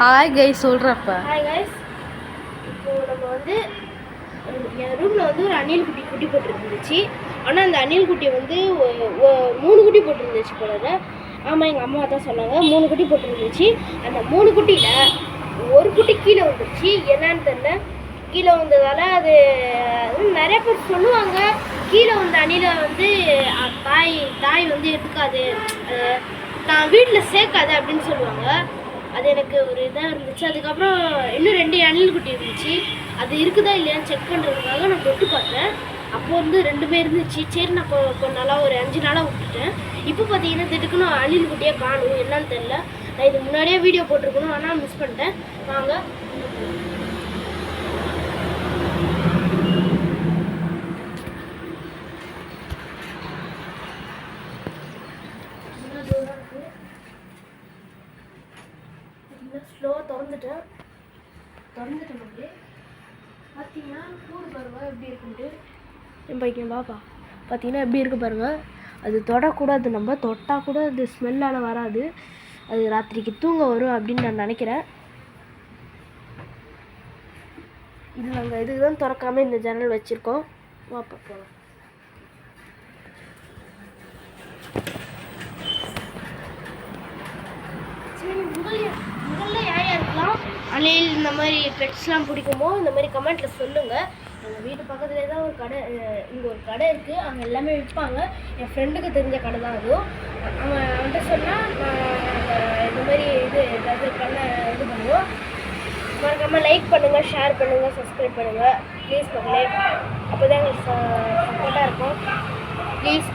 Hi கை சொல்கிறப்ப hi guys இப்போ நம்ம வந்து என் ரூமில் வந்து ஒரு அணில் குட்டி குட்டி போட்டுருந்துச்சு. ஆனால் அந்த அணில் குட்டி வந்து மூணு குட்டி போட்டுருந்துச்சு போல ஆமாம் எங்கள் அம்மா தான் சொன்னாங்க. மூணு குட்டி போட்டுருந்துச்சு. அந்த மூணு குட்டியில் ஒரு குட்டி கீழே வந்துருச்சு என்னன்னு தெரியல. கீழே வந்ததால் அது நிறைய பேர் சொல்லுவாங்க. கீழே வந்த அணிலை வந்து தாய் தாய் வந்து எடுக்காது தான் வீட்டில் சேர்க்காது அப்படின்னு சொல்லுவாங்க. அது எனக்கு ஒரு இதாக இருந்துச்சு. அதுக்கப்புறம் இன்னும் ரெண்டு அணில் குட்டி இருந்துச்சு. அது இருக்குதா இல்லையான்னு செக் பண்ணுறதுக்காக நான் தொட்டு பார்த்தேன். அப்போ வந்து ரெண்டுமே இருந்துச்சு. சரி நான் கொ கொஞ்ச நாளாக ஒரு அஞ்சு நாளாக விட்டுட்டேன். இப்போ பார்த்தீங்கன்னா திட்டுக்குன்னு அணில் குட்டியாக காணும். என்னன்னு தெரில நான் இது முன்னாடியே வீடியோ போட்டிருக்கணும். ஆனால் மிஸ் பண்ணிட்டேன். வாங்க. ஸ்லோவாக திறந்துட்டேன் திறந்துட்டேன் அப்படியே பார்த்தீங்கன்னா கூடு பாருங்க எப்படி இருக்குன்ட்டு. என் பைக்கன் பாப்பா. பார்த்தீங்கன்னா எப்படி இருக்கு பாருங்கள் அது தொடக்கூடாது நம்ம தொட்டால் கூட அது ஸ்மெல்லால் வராது. அது ராத்திரிக்கு தூங்க வரும் அப்படின்னு நான் நினைக்கிறேன். இது நாங்கள் இதுக்கு தான் திறக்காமல் இந்த ஜன்னல் வச்சுருக்கோம். வாப்பா போகலாம் முதல்ல முதல்ல யார் யாருக்கெல்லாம் அணில் இந்த மாதிரி பெட்ஸ்லாம் பிடிக்குமோ இந்த மாதிரி கமெண்ட்டில் சொல்லுங்கள் எங்கள் வீட்டு பக்கத்துலேயே தான் ஒரு கடை இங்கே ஒரு கடை இருக்குது அங்கே எல்லாமே விற்பாங்க என் ஃப்ரெண்டுக்கு தெரிஞ்ச கடை தான் அதுவும் அவன் அவன்கிட்ட சொன்னால் நான் இந்த மாதிரி இது ஏதாவது பண்ண இது பண்ணுவோம். மறக்காமல் லைக் பண்ணுங்கள் ஷேர் பண்ணுங்கள் சப்ஸ்கிரைப் பண்ணுங்கள் ப்ளீஸ் மக்களே அப்போ தான் எங்களுக்கு சப்போர்ட்டாக இருக்கும். ப்ளீஸ்